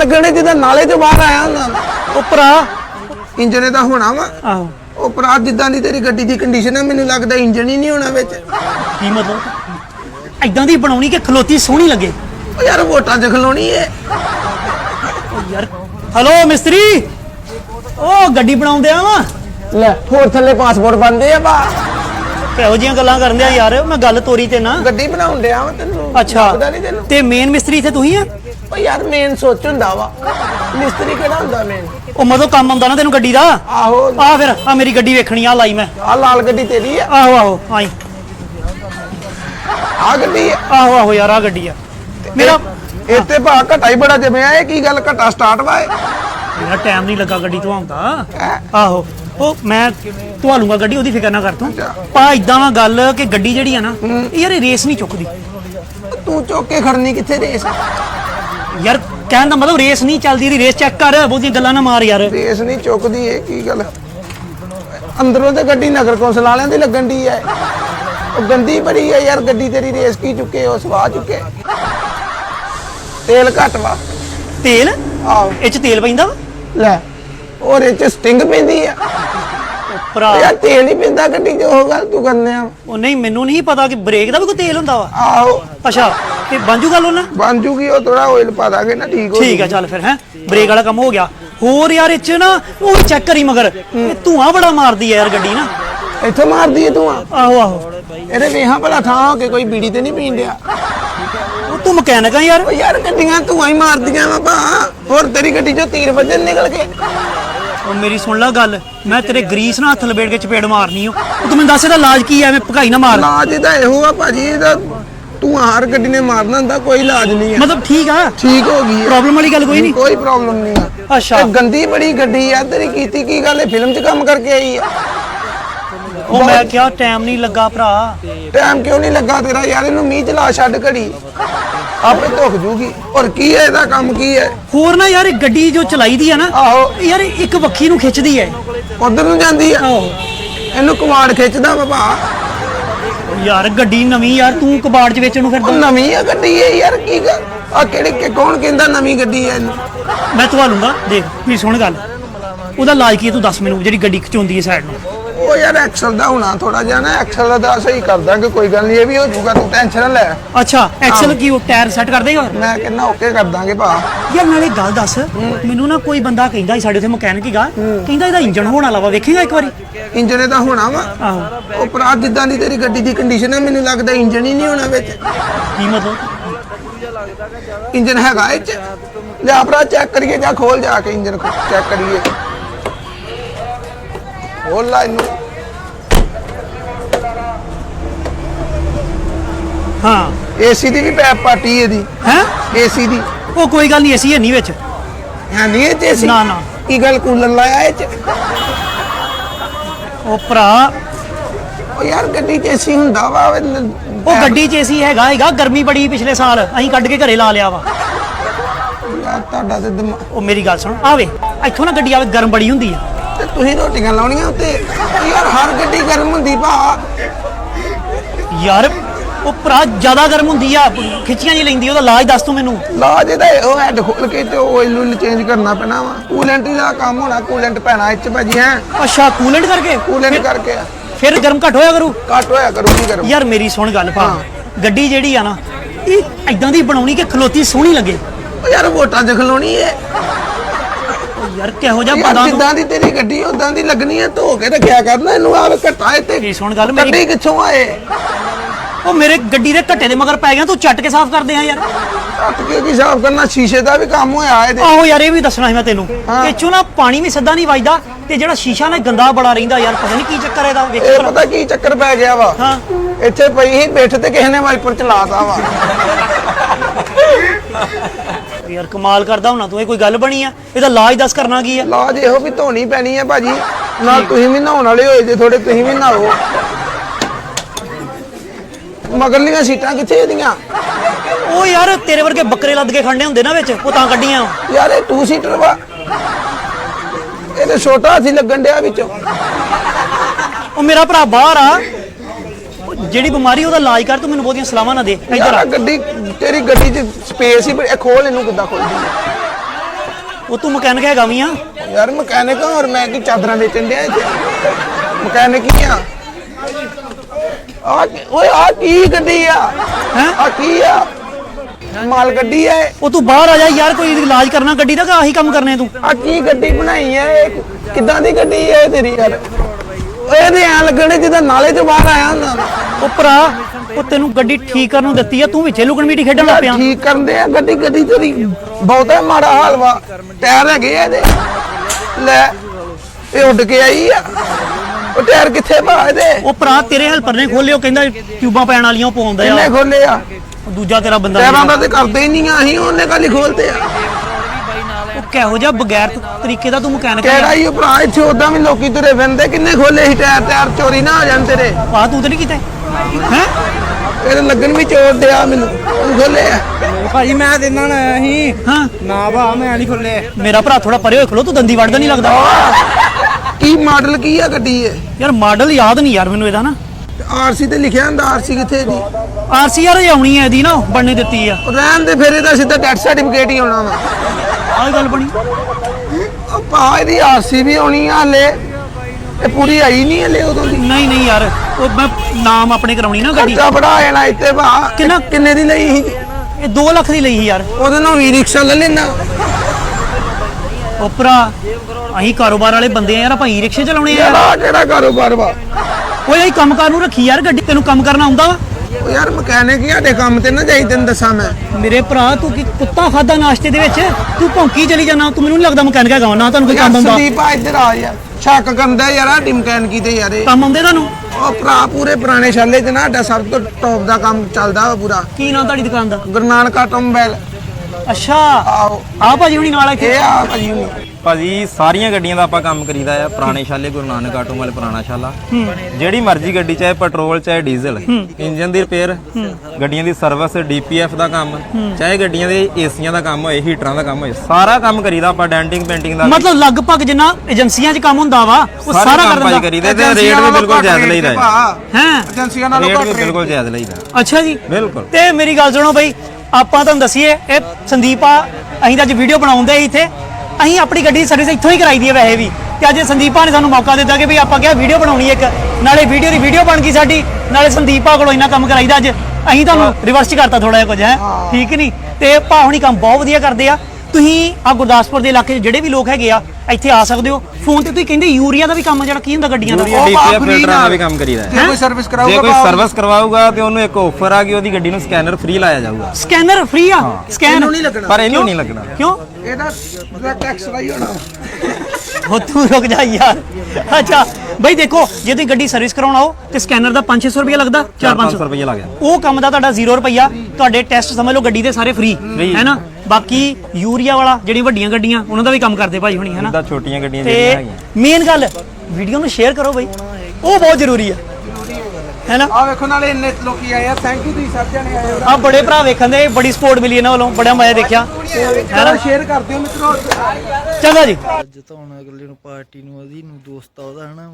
ਲੱਗਣ ਜਿੱਦਾਂ ਨਾਲੇ ਤੋਂ ਬਾਹਰ ਆਇਆ ਹੁੰਦਾ। ਉਹ ਭਰਾ। ਇੰਜਨ ਇਹਦਾ ਹੋਣਾ ਵਾ। ਆਹੋ। ਉਹ ਭਰਾ ਜਿੱਦਾਂ ਦੀ ਤੇਰੀ ਗੱਡੀ ਦੀ ਕੰਡੀਸ਼ਨ ਹੈ ਮੈਨੂੰ ਲੱਗਦਾ ਇੰਜਨ ਹੀ ਨਹੀਂ ਹੋਣਾ ਵਿੱਚ। ਕੀ ਮਤਲਬ? ਐਦਾਂ ਦੀ ਬਣਾਉਣੀ ਕਿ ਖਲੋਤੀ ਸੋਹਣੀ ਲੱਗੇ? ਉਹ ਯਾਰ ਵੋਟਾਂ 'ਚ ਖਲੋਣੀ ਏ। ਉਹ ਯਾਰ ਹਲੋ ਮਿਸਤਰੀ। ਉਹ ਗੱਡੀ ਬਣਾਉਂਦੇ ਆ ਵਾ। ਲੈ ਹੋਰ ਥੱਲੇ ਪਾਸਪੋਰਟ ਬੰਦੇ ਆ ਬਾ ਇਹੋ ਜੀਆਂ ਗੱਲਾਂ ਕਰਨ ਆ ਯਾਰ ਮੈਂ ਗੱਲ ਤੋਰੀ ਤੇ ਨਾ। ਗੱਡੀ ਬਣਾਉਣ ਡਿਆ ਵਾ ਤੈਨੂੰ। ਅੱਛਾ। ਤੇ ਮੇਨ ਮਿਸਤਰੀ ਇੱਥੇ ਤੁਸੀਂ ਆ? ਉਹ ਯਾਰ ਮੇਨ ਸੋਚ ਹੁੰਦਾ ਵਾ। ਮਿਸਤਰੀ ਕਿਹੜਾ ਹੁੰਦਾ ਮੇਨ ਉਹ ਮਦੋਂ ਕੰਮ ਆਉਂਦਾ ਨਾ ਤੈਨੂੰ ਗੱਡੀ ਦਾ? ਆਹੋ। ਆ ਫਿਰ ਆ ਮੇਰੀ ਗੱਡੀ ਵੇਖਣੀ ਆ ਲਾਈ ਮੈਂ। ਆ ਲਾਲ ਗੱਡੀ ਤੇਰੀ ਆ। ਆਹੋ ਆਹੋ ਆਈ। ਆ ਗੱਡੀ ਆ। ਆਹੋ ਆਹੋ ਯਾਰ ਆ ਗੱਡੀ ਆ। ਮੇਰਾ ਇੱਥੇ ਭਾ ਘਟਾ ਹੀ ਬੜਾ ਜਮਿਆ ਇਹ ਕੀ ਗੱਲ ਘਟਾ ਸਟਾਰਟ ਵਾ ਇਹ? ਮੇਰਾ ਟਾਈਮ ਨਹੀਂ ਲੱਗਾ ਗੱਡੀ ਧਵਾਉਂਦਾ ਹੈਂ? ਆਹੋ। ਉਹ ਮੈਂ ਧਵਾ ਲੂੰਗਾ ਗੱਡੀ ਉਹਦੀ ਫਿਕਰ ਨਾ ਕਰ ਤੂੰ। ਪਾ ਇਦਾਂ ਵਾ ਗੱਲ ਕਿ ਗੱਡੀ ਜਿਹੜੀ ਆ ਨਾ ਇਹ ਯਾਰ ਇਹ ਰੇਸ ਨਹੀਂ ਚੁੱਕਦੀ। ਤੂੰ ਚੁੱਕ ਕੇ ਖੜਨੀ ਕਿੱਥੇ ਰੇਸ ਯਾਰ ਕਹਿਣ ਦਾ ਮਤਲਬ ਰੇਸ ਨਹੀਂ ਚੱਲਦੀ ਇਹਦੀ ਰੇਸ ਚੈੱਕ ਕਰ ਬਹੁਤੀਆਂ ਗੱਲਾਂ ਨਾ ਮਾਰ ਯਾਰ। ਰੇਸ ਨਹੀਂ ਚੁੱਕਦੀ ਇਹ ਕੀ ਗੱਲ? ਅੰਦਰੋਂ ਤੇ ਗੱਡੀ ਨਗਰ ਕੌਂਸਲ ਵਾਲਿਆਂ ਦੀ ਲੱਗਣ ਦੀ ਹੈ ਉਹ ਗੰਦੀ ਬੜੀ ਹੈ ਯਾਰ ਗੱਡੀ ਤੇਰੀ ਰੇਸ ਕੀ ਚੁੱਕੇ ਉਹ ਸਵਾ ਚੁੱਕੇ। ਤੇਲ ਘੱਟ ਵਾ। ਤੇਲ? ਆਹੋ। ਇਹ ਚ ਤੇਲ ਪੈਂਦਾ ਵਾ? ਲੈ ਔਰ ਇਹ ਚ ਸਟਿੰਗ ਪੈਂਦੀ ਆ ਭਰਾ। ਯਾਰ ਤੇਲ ਹੀ ਪੈਂਦਾ ਗੱਡੀ 'ਚ ਉਹ ਗੱਲ ਤੂੰ ਕਰਨੇ ਆ ਉਹ ਨਹੀਂ ਮੈਨੂੰ ਨਹੀਂ ਪਤਾ ਕਿ ਬ੍ਰੇਕ ਦਾ ਵੀ ਕੋਈ ਤੇਲ ਹੁੰਦਾ ਵਾ। ਆਹੋ। ਅੱਛਾ। ਤੇ ਬੰਜੂ ਗੱਲ ਉਹਨਾਂ ਬਣ ਜੂਗੀ ਉਹ ਥੋੜਾ ਆਇਲ ਪਾ ਦਾਂਗੇ ਨਾ ਠੀਕ ਹੋ ਠੀਕ ਆ ਚੱਲ ਫਿਰ ਹੈ? ਬ੍ਰੇਕ ਵਾਲਾ ਕੰਮ ਹੋ ਗਿਆ। ਹੋਰ ਯਾਰ ਇਹ ਚ ਨਾ ਉਹ ਚੈੱਕ ਕਰੀ ਮਗਰ। ਇਹ ਧੂਆਂ ਬੜਾ ਮਾਰਦੀ ਆ ਯਾਰ ਗੱਡੀ ਨਾ। ਇੱਥੋਂ ਮਾਰਦੀ ਏ ਤੂੰ ਆ ਆਹੋ ਆਹੋ। ਇਹਦੇ ਵੇਹਾਂ ਭਲਾ ਥਾਂ ਹੋ ਕੇ ਕੋਈ ਬੀੜੀ ਤੇ ਨਹੀਂ ਪੀਣ ਡਿਆ। ਉਹ ਤੂੰ ਮਕੈਨਿਕ ਆ ਯਾਰ। ਉਹ ਯਾਰ ਗੱਡੀਆਂ ਧੂਆਂ ਹੀ ਮਾਰਦੀਆਂ ਵਾ ਭਾ। ਹੋਰ ਤੇਰੀ ਗੱਡੀ ਚੋਂ ਤੀਰ ਵੱਜਣ ਨਿਕਲ ਕੇ ਉਹ ਮੇਰੀ ਸੁਣ ਲੈ ਗੱਲ ਮੈਂ ਤੇਰੇ ਗਰੀਸ ਨਾਲ ਹੱਥ ਲਪੇਟ ਕੇ ਚਪੇੜ ਮਾਰਨੀ ਓ। ਤੂੰ ਮੈਨੂੰ ਦੱਸ ਇਹਦਾ ਇਲਾਜ ਕੀ ਐ ਐਵੇਂ ਭਕਾਈ ਨਾ ਮਾਰ। ਇਲਾਜ ਇਹਦਾ ਇਹੋ ਆ ਭਾਜੀ ਇਹਦਾ ਤੂੰ ਹਰ ਗੱਡੀ ਨੇ ਮਾਰਨਾ ਹੁੰਦਾ ਕੋਈ ਇਲਾਜ ਨਹੀਂ ਆ ਮਤਲਬ ਠੀਕ ਆ? ਠੀਕ ਹੋ ਗਈ ਪ੍ਰੋਬਲਮ ਵਾਲੀ ਗੱਲ ਕੋਈ ਨਹੀਂ? ਕੋਈ ਪ੍ਰੋਬਲਮ ਨਹੀਂ ਆ ਅੱਛਾ। ਇਹ ਗੰਦੀ ਬੜੀ ਗੱਡੀ ਆ ਤੇਰੀ ਕੀਤੀ ਕੀ ਗੱਲ ਹੈ? ਫਿਲਮ 'ਚ ਕੰਮ ਕਰਕੇ ਆਈ ਆ ਉਹ ਮੈਂ ਕਿਹਾ ਟਾਈਮ ਨਹੀਂ ਲੱਗਾ ਭਰਾ। ਟਾਈਮ ਕਿਉਂ ਨਹੀਂ ਲੱਗਾ ਤੇਰਾ ਯਾਰ? ਇਹਨੂੰ ਮੀਂਹ ਚਲਾ ਛੱਡ ਘੜੀ। ਆਪੇ ਧੁੱਖ ਜੂਗੀ। ਔਰ ਕੀ ਹੈ ਇਹਦਾ ਕੰਮ ਕੀ ਹੈ? ਹੋਰ ਨਾ ਯਾਰ ਇਹ ਗੱਡੀ ਜੋ ਚਲਾਈ ਦੀ ਆ ਨਾ ਆਹੋ। ਯਾਰ ਇਹ ਇੱਕ ਵੱਖੀ ਨੂੰ ਖਿੱਚਦੀ ਐ ਉਧਰ ਨੂੰ ਜਾਂਦੀ ਆ ਆਹੋ। ਇਹਨੂੰ ਕੁਵਾੜ ਖਿੱਚਦਾ ਭਾ। ਯਾਰ ਗੱਡੀ ਨਵੀਂ ਯਾਰ ਤੂੰ ਕਬਾੜ 'ਚ ਵੇਚਣ ਨੂੰ ਉਹ ਫਿਰਦਾ। ਨਵੀਂ ਆ ਗੱਡੀ ਹੈ ਯਾਰ ਕੀ ਗੱਲ? ਆ ਕਿਹੜੀ ਕਿ ਕੌਣ ਕਹਿੰਦਾ ਨਵੀਂ ਗੱਡੀ ਹੈ ਮੈਂ ਧਵਾ ਲੂੰਗਾ ਦੇਖ ਵੀ ਸੁਣ ਗੱਲ। ਉਹਦਾ ਇਲਾਜ ਕੀ ਹੈ ਤੂੰ ਦੱਸ ਮੈਨੂੰ ਜਿਹੜੀ ਗੱਡੀ ਖਿਚਾਉਂਦੀ ਹੈ ਸਾਈਡ ਨੂੰ। ਉਹ ਯਾਰ ਐਕਸਲ ਦਾ ਹੋਣਾ ਥੋੜਾ ਜਿਹਾ ਨਾ ਐਕਸਲ ਦਾ ਸਹੀ ਕਰ ਦਾਂਗੇ ਕੋਈ ਗੱਲ ਨਹੀਂ ਇਹ ਵੀ ਹੋ ਜਾਊਗਾ ਤੂੰ ਟੈਨਸ਼ਨ ਨਾ ਲੈ। ਅੱਛਾ ਐਕਸਲ ਕੀ ਉਹ ਟਾਇਰ ਸੈੱਟ ਕਰ ਦੇਗਾ? ਮੈਂ ਕਹਿੰਦਾ ਓਕੇ ਕਰ ਦਾਂਗੇ ਭਾ। ਯਾਰ ਨਾਲੇ ਗੱਲ ਦੱਸ ਮੈਨੂੰ ਨਾ ਕੋਈ ਬੰਦਾ ਕਹਿੰਦਾ ਸੀ ਸਾਡੇ ਉੱਥੇ ਮਕੈਨਿਕ ਹੀਗਾ ਕਹਿੰਦਾ ਇਹਦਾ ਇੰਜਨ ਹੋਣ ਵਾਲਾ ਵਾ ਵੇਖੇਗਾ ਇੱਕ ਵਾਰੀ? ਇੰਜਨ ਇਹਦਾ ਹੋਣਾ ਵਾ। ਉਹ ਭਰਾ ਜਿੱਦਾਂ ਦੀ ਤੇਰੀ ਗੱਡੀ ਦੀ ਕੰਡੀਸ਼ਨ ਹੈ ਮੈਨੂੰ ਲੱਗਦਾ ਇੰਜਨ ਹੀ ਨਹੀਂ ਹੋਣਾ ਵਿੱਚ। ਕੀ ਮਤਲਬ? ਇੰਜਨ ਹੈਗਾ ਇਹ ਚ। ਲਿਆ ਭਰਾ ਚੈੱਕ ਕਰੀਏ ਜਾਂ ਖੋਲ ਜਾ ਕੇ ਇੰਜਨ ਚੈੱਕ ਕਰੀਏ। ਖੋਲ ਲਾ ਇਹਨੂੰ। ਹਾਂ। ਏਸੀ ਦੀ ਵੀ ਪੈਪ ਪਾਟੀ ਇਹਦੀ। ਹੈ? ਏਸੀ ਦੀ। ਉਹ ਕੋਈ ਗੱਲ ਨਹੀਂ ਅਸੀਂ ਹੈ ਨਹੀਂ ਵਿੱਚ। ਹੈ ਨਹੀਂ ਇਹ ਚ ਏਸੀ ਨਾ, ਨਾ। ਕੀ ਗੱਲ ਕੂਲਰ ਲਾਇਆ ਇਹ ਚ? ਉਹ ਭਰਾ ਉਹ ਯਾਰ ਗੱਡੀ ਚ ਏਸੀ ਹੁੰਦਾ ਵਾ ਉਹ ਨ- ਉਹ ਗੱਡੀ 'ਚ ਏਸੀ ਹੈਗਾ ਹੈਗਾ। ਗਰਮੀ ਬੜੀ ਪਿਛਲੇ ਸਾਲ। ਅਸੀਂ ਕੱਢ ਕੇ ਘਰੇ ਲਾ ਲਿਆ ਵਾ। ਯਾਰ ਤੁਹਾਡਾ ਤੇ ਦਿਮਾਗ ਉਹ ਮੇਰੀ ਗੱਲ ਸੁਣ। ਆਵੇ ਇੱਥੋਂ ਨਾ ਗੱਡੀ ਆਵੇ ਗਰਮ ਬੜੀ ਹੁੰਦੀ ਆ। ਤੇ ਤੁਸੀਂ ਰੋਟੀਆਂ ਲਾਉਣੀਆਂ ਉੱਤੇ। ਯਾਰ ਹਰ ਗੱਡੀ ਗਰਮ ਹੁੰਦੀ ਭਾ। ਯਾਰ ਉਹ ਭਰਾ ਜ਼ਿਆਦਾ ਗਰਮ ਹੁੰਦੀ ਆ ਖਿੱਚੀਆਂ ਨਹੀਂ ਲੈਂਦੀ ਉਹਦਾ ਇਲਾਜ ਦੱਸ ਤੂੰ ਮੈਨੂੰ। ਲਾਜ ਇਹਦਾ ਉਹ ਹੈਡ ਖੋਲ ਕੇ ਤੇ ਆਇਲ ਨੂੰ ਚੇਂਜ ਕਰਨਾ ਪੈਣਾ ਵਾ। ਕੂਲੈਂਟ ਦਾ ਕੰਮ ਹੋਣਾ ਕੂਲੈਂਟ ਪੈਣਾ ਇੱਚ ਭਾਜੀ ਹੈ। ਅੱਛਾ ਕੂਲੈਂਟ ਕਰਕੇ? ਕੂਲੈਂਟ ਕਰਕੇ ਫਿਰ ਗਰਮ ਘਟ ਹੋਇਆ ਕਰੂ? ਘੱਟ ਹੋਇਆ ਕਰੂਗੀ ਗਰਮ। ਯਾਰ ਮੇਰੀ ਸੁਣ ਗੱਲ ਭਾ। ਗੱਡੀ ਜਿਹੜੀ ਆ ਨਾ ਇਹ ਐਦਾਂ ਦੀ ਬਣਾਉਣੀ ਕਿ ਖਲੋਤੀ ਸੋਹਣੀ ਲੱਗੇ। ਉਹ ਯਾਰ ਵੋਟਾਂ 'ਚ ਖਲੋਣੀ ਏ। ਯਾਰ ਕਿਹੋ ਜਿਹਾ ਬੰਦਾ ਤੂੰ? ਜਿੱਦਾਂ ਦੀ ਤੇਰੀ ਗੱਡੀ ਉਦਾਂ ਦੀ ਲੱਗਣੀ ਹੈ ਧੋ ਕੇ ਰੱਖਿਆ ਕਰਨਾ ਇਹਨੂੰ? ਆਵੇ ਘਟਾ ਇੱਥੇ ਮੇਰੀ ਸੁਣ ਗੱਲ ਮੇਰੀ? ਗੱਡੀ ਕਿੱਥੋਂ ਆਏ ਉਹ ਮੇਰੇ ਗੱਡੀ ਦੇ ਘੱਟੇ ਦੇ ਮਗਰ ਪੈ ਗਿਆ ਤੂੰ ਚੱਟ ਕੇ ਸਾਫ਼ ਕਰਦੇ ਆ ਯਾਰ। ਟੱਟ ਕੇ ਕੀ ਸਾਫ਼ ਕਰਨਾ ਸ਼ੀਸ਼ੇ ਦਾ ਵੀ ਕੰਮ ਹੋਇਆ ਇਹਦੇ। ਆਹੋ ਯਾਰ ਇਹ ਵੀ ਦੱਸਣਾ ਸੀ ਮੈਂ ਤੈਨੂੰ। ਇਹ ਚੋਂ ਨਾ ਪਾਣੀ ਵੀ ਸਿੱਧਾ ਨਹੀਂ ਵੱਜਦਾ ਤੇ ਜਿਹੜਾ ਸ਼ੀਸ਼ਾ ਨਾ ਗੰਦਾ ਬੜਾ ਰਹਿੰਦਾ ਯਾਰ ਪਤਾ ਨਹੀਂ ਕੀ ਚੱਕਰ ਇਹਦਾ ਵੇਖੀ ਇਹ। ਪਤਾ ਕੀ ਚੱਕਰ ਪੈ ਗਿਆ ਵਾ? ਹਾਂ। ਇੱਥੇ ਪਈ ਸੀ ਬੈਠ ਤੇ ਕਿਸੇ ਨੇ ਵਾਈਪਰ ਚਲਾਤਾ ਵਾ। ਯਾਰ ਕਮਾਲ ਕਰਦਾ ਹੁਣਾ ਤੂੰ ਇਹ ਕੋਈ ਗੱਲ ਬਣੀ ਆ? ਇਹਦਾ ਇਲਾਜ ਦੱਸ ਕਰਨਾ ਕੀ ਆ? ਲਾਜ ਇਹੋ ਵੀ ਧੋਣੀ ਪੈਣੀ ਹੈ ਭਾਜੀ। ਨਾਲ ਤੁਸੀਂ ਵੀ ਨਹਾਉਣ ਵਾਲੇ ਹੋਏ ਜੇ ਥੋੜੇ ਤੁਸੀਂ ਵੀ ਨਹਾਓ। ਮਗਰਲੀਆਂ ਸੀਟਾਂ ਕਿੱਥੇ ਇਹਦੀਆਂ? ਉਹ ਯਾਰ ਤੇਰੇ ਵਰਗੇ ਬੱਕਰੇ ਲੱਦ ਕੇ ਖੜਨੇ ਹੁੰਦੇ ਨਾ ਵਿੱਚ ਉਹ ਤਾਂ ਕੱਢੀਆਂ। ਯਾਰ ਇਹ ਟੂ ਸੀਟਰ ਵਾ ਇਹ ਤੇ ਛੋਟਾ ਸੀ ਲੱਗਣ ਡਿਆ ਵਿੱਚੋਂ। ਉਹ ਮੇਰਾ ਭਰਾ ਬਾਹਰ ਆ। ਜਿਹੜੀ ਬਿਮਾਰੀ ਉਹਦਾ ਇਲਾਜ ਕਰ ਤੂੰ ਮੈਨੂੰ ਬਹੁਤੀਆਂ ਸਲਾਹਾਂ ਨਾ ਦੇ। ਇੱਧਰ ਆ। ਗੱਡੀ ਤੇਰੀ ਗੱਡੀ 'ਚ ਸਪੇਸ ਹੀ ਇਹ ਖੋਲ ਇਹਨੂੰ ਕਿੱਦਾਂ ਖੋਲਦੀ ਉਹ ਤੂੰ ਮਕੈਨਿਕ ਹੈਗਾ ਵੀ ਆ? ਯਾਰ ਮਕੈਨਿਕ ਹੋਰ ਮੈਂ ਕੀ ਚਾਦਰਾਂ ਵੇਚਣ ਡਿਆ ਇੱਥੇ? ਮਕੈਨਿਕ ਹੀ ਆ। ਆ ਓਏ ਆ ਕੀ ਗੱਡੀ ਆ? ਹੈਂ? ਆ ਕੀ ਆ? ਮਾਲ ਗੱਡੀ ਐ ਉਹ ਤੂੰ ਬਾਹਰ ਆ ਜਾ ਯਾਰ ਕੋਈ ਇਲਾਜ ਕਰਨਾ ਗੱਡੀ ਦਾ ਕਿ ਆਹੀ ਕੰਮ ਕਰਨੇ ਤੂੰ? ਆ ਕੀ ਗੱਡੀ ਬਣਾਈ ਐ ਇਹ? ਕਿੱਦਾਂ ਦੀ ਗੱਡੀ ਐ ਤੇਰੀ ਯਾਰ? ਤੇ ਐ ਲੱਗਣੇ ਜਿੱਦਾਂ ਨਾਲੇ ਤੋਂ ਬਾਹਰ ਆਇਆ ਹੁੰਦਾ। ਉਹ ਭਰਾ ਉਹ ਤੈਨੂੰ ਗੱਡੀ ਠੀਕ ਕਰਨ ਨੂੰ ਦਿੱਤੀ ਆ ਤੂੰ ਵਿੱਚੇ ਲੁਕਣ ਮੀਟੀ ਖੇਡਣ ਲੱਗ ਪਿਆ। ਠੀਕ ਕਰਦੇ ਆ ਗੱਡੀ ਗੱਡੀ ਤੇਰੀ ਬਹੁਤਾ ਮਾੜਾ ਹਾਲ ਵਾ। ਟਾਇਰ ਹੈਗੇ ਆ ਇਹਦੇ। ਲੈ ਇਹ ਉੱਡ ਕੇ ਆਈ ਆ। ਉਹ ਟਾਇਰ ਕਿੱਥੇ ਭਾ ਇਹਦੇ? ਉਹ ਭਰਾ ਤੇਰੇ ਹੈਲਪਰ ਨੇ ਖੋਲਿਓ ਕਹਿੰਦਾ ਟਿਊਬਾਂ ਪੈਣ ਵਾਲੀਆਂ ਉਹ ਪਾਉਂਦਾ ਕਿੰਨੇ ਆ? ਖੋਲੇ ਆ ਦੂਜਾ ਤੇਰਾ ਬੰਦਾ ਟਾਇਰਾਂ ਦਾ ਤੇ ਕਰਦੇ ਹੀ ਨਹੀਂ ਆ ਅਸੀਂ ਉਹਨੇ ਕਾਲੀ ਖੋਲਤੇ ਆ। ਕਿਹੋ ਜਿਹਾ ਬਗੈਰ ਤਰੀਕੇ ਦਾ ਤੂੰ ਮਕੈਨਿਕ ਕਿਹੜਾ ਹੀ ਭਰਾ ਇੱਥੇ ਉਦਾਂ ਵੀ ਲੋਕੀ ਤੁਰੇ ਫਿਰਦੇ ਕਿੰਨੇ ਖੋਲੇ ਸੀ ਟਾਇਰ ਟਾਇਰ ਚੋਰੀ ਨਾ ਹੋ ਜਾਣ ਤੇਰੇ। ਆ ਤੂੰ ਤੇ ਨਹੀਂ ਕੀਤਾ? ਹੈ? ਇਹਦੇ ਲੱਗਣ ਵੀ ਚੋਰ ਦਿਆ ਮੈਨੂੰ ਖੋਲੇ ਆ ਭਾਜੀ ਮੈਂ ਦੇਣਾ ਨਾ ਅਸੀਂ ਹਾਂ। ਨਾ ਭਾ ਮੈਂ ਨਹੀਂ ਖੁੱਲੇ ਮੇਰਾ ਭਰਾ ਥੋੜਾ ਪਰੇ ਹੋਏ ਖਲੋ ਤੂੰ ਦੰਦੀ ਵੜਦਾ ਨਹੀਂ ਲੱਗਦਾ। ਕੀ ਮਾਡਲ ਕੀ ਆ ਗੱਡੀ ਇਹ? ਯਾਰ ਮਾਡਲ ਯਾਦ ਨਹੀਂ ਯਾਰ ਮੈਨੂੰ ਇਹਦਾ ਨਾ। ਆਰਸੀ ਤੇ ਲਿਖਿਆ ਹੁੰਦਾ ਆਰਸੀ ਕਿੱਥੇ ਦੀ ਆਰਸੀ ਯਾਰ ਇਹ ਆਉਣੀ ਹੈ ਇਹਦੀ ਨਾ ਬਣਨੇ ਦਿੱਤੀ ਆ। ਰਹਿਣ ਦੇ ਫਿਰ ਇਹਦਾ ਸਿੱਧਾ ਡੈਥ ਸਰਟੀਫਿਕੇਟ ਹੀ ਆਉਣਾ ਵਾ। ਆਹ ਗੱਲ ਬਣੀ। ਉਹ ਭਾ ਇਹਦੀ ਆਰਸੀ ਵੀ ਆਉਣੀ ਆ ਹਲੇ। ਇਹ ਪੂਰੀ ਆਈ ਨਹੀਂ ਹਲੇ ਉਦੋਂ ਦੀ। ਨਹੀਂ ਨਹੀਂ ਯਾਰ ਉਹ ਮੈਂ ਨਾਮ ਆਪਣੇ ਕਰਾਉਣੀ ਨਾ ਗੱਡੀ। ਖਰਚਾ ਬੜਾ ਆ ਜਾਣਾ ਇੱਥੇ ਭਾ। ਕਿੰਨਾ? ਕਿੰਨੇ ਦੀ ਲਈ ਸੀ? ਇਹ 2 ਲੱਖ ਦੀ ਲਈ ਸੀ ਯਾਰ। ਉਹਦੇ ਨਾਲ ਵੀ ਰਿਕਸ਼ਾ ਲੈ ਲੈਣਾ ਉਹ ਭਰਾ ਅਸੀਂ ਕਾਰੋਬਾਰ ਵਾਲੇ ਬੰਦੇ ਆ ਯਾਰ ਆਪਾਂ ਈ ਰਿਕਸ਼ੇ ਚਲਾਉਣੇ ਆ। ਕਿਹੜਾ ਕਾਰੋਬਾਰ ਵਾ? ਓਏ ਅਸੀਂ ਕੰਮਕਾਰ ਨੂੰ ਰੱਖੀ ਯਾਰ ਗੱਡੀ ਤੈਨੂੰ ਕੰਮ ਕਰਨਾ ਆਉਂਦਾ ਵਾ? ਉਹ ਯਾਰ ਮਕੈਨਿਕ ਹੀ ਸਾਡੇ ਕੰਮ ਤੇ ਨਾ ਜਾਈ ਤੈਨੂੰ ਦੱਸਾਂ ਮੈਂ। ਮੇਰੇ ਭਰਾ ਤੂੰ ਕੀ ਕੁੱਤਾ ਖਾਦਾ ਨਾਸ਼ਤੇ ਦੇ ਵਿੱਚ? ਤੂੰ ਭੌਂਕੀ ਚਲੀ ਜਾਣਾ ਤੂੰ ਮੈਨੂੰ ਨਹੀਂ ਲੱਗਦਾ ਮਕੈਨਿਕ ਹੈਗਾ ਵਾ, ਨਾ ਤੁਹਾਨੂੰ ਕੋਈ ਯਾਰ ਕੰਮ ਆਉਂਦਾ। ਸੰਦੀਪ ਆ ਇੱਧਰ ਆ ਯਾਰ ਸ਼ੱਕ ਕਰਦਾ ਯਾਰ ਆਡੀ ਮਕੈਨਿਕੀ ਤੇ ਯਾਰ ਇਹ। ਕੰਮ ਆਉਂਦੇ ਤੁਹਾਨੂੰ? ਉਹ ਭਰਾ ਪੂਰੇ ਪੁਰਾਣੇ ਛਾਲੇ 'ਚ ਨਾ ਸਾਡਾ ਸਭ ਤੋਂ ਟੌਪ ਦਾ ਕੰਮ ਚੱਲਦਾ ਵਾ ਪੂਰਾ। ਕੀ ਨਾਮ ਤੁਹਾਡੀ ਦੁਕਾਨ ਦਾ? ਗੁਰੂ ਨਾਨਕ ਆਟੋਮੋਬਾਈਲ। ਅੱਛਾ। ਆਓ। ਆ ਭਾਜੀ ਹੁਣੀ ਨਾਲ ਇੱਥੇ ਇਹ ਆ ਭਾਜੀ ਹੁਣੀ। ਭਾਜੀ ਸਾਰੀਆਂ ਗੱਡੀਆਂ ਦਾ ਆਪਾਂ ਕੰਮ ਕਰੀਦਾ ਆ ਪੁਰਾਣੇ ਛਾਲੇ ਗੁਰੂ ਨਾਨਕ ਆਟੋਮੋਬਾਈਲ ਪੁਰਾਣਾ ਛਾਲਾ ਜਿਹੜੀ ਮਰਜ਼ੀ ਗੱਡੀ ਚਾਹੇ ਪੈਟਰੋਲ ਚਾਹੇ ਡੀਜ਼ਲ ਇੰਜਨ ਦੀ ਰਿਪੇਅਰ ਗੱਡੀਆਂ ਦੀ ਸਰਵਿਸ ਡੀਪੀਐਫ ਦਾ ਕੰਮ ਚਾਹੇ ਗੱਡੀਆਂ ਦੇ ਏਸੀਆਂ ਦਾ ਕੰਮ ਹੋਏ ਹੀਟਰਾਂ ਦਾ ਕੰਮ ਹੋਏ ਸਾਰਾ ਕੰਮ ਕਰੀਦਾ ਆਪਾਂ ਡੈਂਟਿੰਗ ਪੇਂਟਿੰਗ ਦਾ ਮਤਲਬ ਲਗਭਗ ਜਿੰਨਾ ਏਜੰਸੀਆਂ 'ਚ ਕੰਮ ਹੁੰਦਾ ਵਾ ਉਹ ਸਾਰਾ ਕਰ ਦਿੰਦਾ ਕਰੀਦੇ ਤੇ ਰੇਟ ਵੀ ਬਿਲਕੁਲ ਜਾਇਜ਼ ਲਈਦਾ ਹੈ। ਏਜੰਸੀਆਂ ਨਾਲੋਂ ਘੱਟ ਰੇਟ ਬਿਲਕੁਲ ਜਾਇਜ਼ ਲਈਦਾ ਅੱਛਾ ਜੀ। ਬਿਲਕੁਲ। ਤੇ ਮੇਰੀ ਗੱਲ ਸੁਣੋ ਬਈ ਆਪਾਂ ਤੁਹਾਨੂੰ ਦਸੀਏ ਇਹ ਸੰਦੀਪ ਆ ਅਸੀਂ ਤਾਂ ਅੱਜ ਵੀਡੀਓ ਬਣਾਉਂਦੇ ਇੱਥੇ। ਅਸੀਂ ਆਪਣੀ ਗੱਡੀ ਦੀ ਸਰਵਿਸ ਇੱਥੋਂ ਹੀ ਕਰਾਈ ਦੀ ਹੈ ਵੈਸੇ ਵੀ। ਤੇ ਅੱਜ ਸੰਦੀਪਾ ਨੇ ਸਾਨੂੰ ਮੌਕਾ ਦਿੱਤਾ ਕਿ ਵੀ ਆਪਾਂ ਕਿਹਾ ਵੀਡੀਓ ਬਣਾਉਣੀ ਇੱਕ। ਨਾਲੇ ਵੀਡੀਓ ਦੀ ਵੀਡੀਓ ਬਣ ਗਈ ਸਾਡੀ। ਨਾਲੇ ਸੰਦੀਪਾ ਕੋਲੋਂ ਇੰਨਾ ਕੰਮ ਕਰਾਈਦਾ ਅੱਜ। ਅਸੀਂ ਤੁਹਾਨੂੰ ਰਿਵਰਸ ਚ ਕਰਤਾ ਥੋੜਾ ਜਿਹਾ ਕੁਝ ਹੈ। ਠੀਕ ਨਹੀਂ? ਤੇ ਭਾ ਹੁਣੀ ਕੰਮ ਬਹੁਤ ਵਧੀਆ ਕਰਦੇ ਆ। ਤੁਸੀਂ ਆ ਗੁਰਦਾਸਪੁਰ ਦੇ ਇਲਾਕੇ 'ਚ ਜਿਹੜੇ ਵੀ ਲੋਕ ਹੈਗੇ ਆ ਇੱਥੇ ਆ ਸਕਦੇ ਹੋ। ਫੋਨ ਤੇ ਤੁਸੀਂ ਕਹਿੰਦੇ ਯੂਰੀਆ ਦਾ ਵੀ ਕੰਮ ਜਿਹੜਾ ਕੀ ਹੁੰਦਾ ਗੱਡੀਆਂ ਦਾ? ਯੂਰੀਆ free ਫਿਲਟਰਾਂ ਦਾ ਨਾਲ। ਵੀ ਕੰਮ ਕਰੀਦਾ ਹੈ। ਜੇ ਕੋਈ ਸਰਵਿਸ ਜੇ ਕਰਾਊਗਾ ਕੋਈ ਸਰਵਿਸ ਕਰਵਾਊਗਾ ਤੇ ਉਹਨੂੰ ਇੱਕ ਆਫਰ ਆ ਗਈ ਉਹਦੀ ਗੱਡੀ ਨੂੰ ਸਕੈਨਰ ਫ੍ਰੀ ਲਾਇਆ ਜਾਊਗਾ। ਸਕੈਨਰ ਫ੍ਰੀ ਆ? ਸਕੈਨ ਇਹਨੂੰ ਨਹੀਂ ਲੱਗਣਾ। ਪਰ ਇਹਨੂੰ ਨਹੀਂ ਲੱਗਣਾ। ਕਿਉਂ? ਇਹਦਾ ਇਹਦਾ ਟੈਕਸ ਦਾ ਹੀ ਹੋਣਾ। ਹੋ ਤੂੰ ਰੁਕ ਜਾ ਯਾਰ। ਅੱਛਾ ਬਈ ਦੇਖੋ ਜੇ ਤੁਸੀਂ ਗੱਡੀ ਸਰਵਿਸ ਕਰਾਉਣ ਆਓ ਤੇ ਸਕੈਨਰ ਦਾ 5-600 ਰੁਪਏ ਲੱਗਦਾ 4-500 400 ਰੁਪਏ ਲੱਗ ਗਿਆ ਉਹ ਕੰਮ ਦਾ ਤੁਹਾਡਾ 0 ਰੁਪਈਆ। ਤੁਹਾਡੇ ਟੈਸਟ ਸਮਝ ਲਓ ਗੱਡੀ ਦੇ ਸਾਰੇ ਫ੍ਰੀ। ਹੈ ਨਾ? ਬਾਕੀ ਯੂਰੀਆ ਵਾਲਾ ਜਿਹੜੀ ਵੱਡੀਆਂ ਗੱਡੀਆਂ ਉਹਨਾਂ ਦਾ ਵੀ ਕੰਮ ਕਰਦੇ ਭਾਈ ਹੁਣੀ ਹੈ ਨਾ? ਜਿੱਦਾਂ ਛੋਟੀਆਂ ਗੱਡੀਆਂ ਜਿਹੜੀਆਂ ਤੇ ਹੈਗੀਆਂ। ਮੇਨ ਗੱਲ ਵੀਡੀਓ ਨੂੰ ਸ਼ੇਅਰ ਕਰੋ ਬਈ। ਉਹ ਬਹੁਤ ਜ਼ਰੂਰੀ ਆ। ਹੈ ਨਾ? ਆ ਵੇਖੋ ਨਾਲੇ ਇੰਨੇ ਲੋਕੀ ਆਏ ਆ ਥੈਂਕ ਯੂ ਤੁਸੀਂ ਸਭ ਜਣੇ ਆਏ ਹੋ। ਆ ਬੜੇ ਭਰਾ ਵੇਖਣ ਦੇ ਬੜੀ ਸਪੋਰਟ ਮਿਲੀ ਇਹਨਾਂ ਵੱਲੋਂ ਬੜਾ ਮਜ਼ਾ ਦੇਖਿਆ। ਹੈ ਨਾ? ਸ਼ੇਅਰ ਕਰ ਦਿਓ ਮਿੱਤਰੋ। ਚੰਗਾ ਜੀ। ਜਿਤਾਉਣਾ ਅਗਲੇ ਨੂੰ ਪਾਰਟੀ ਨੂੰ ਉਹਦੀ ਨੂੰ ਦੋਸਤ ਆ ਉਹਦਾ ਹਨਾ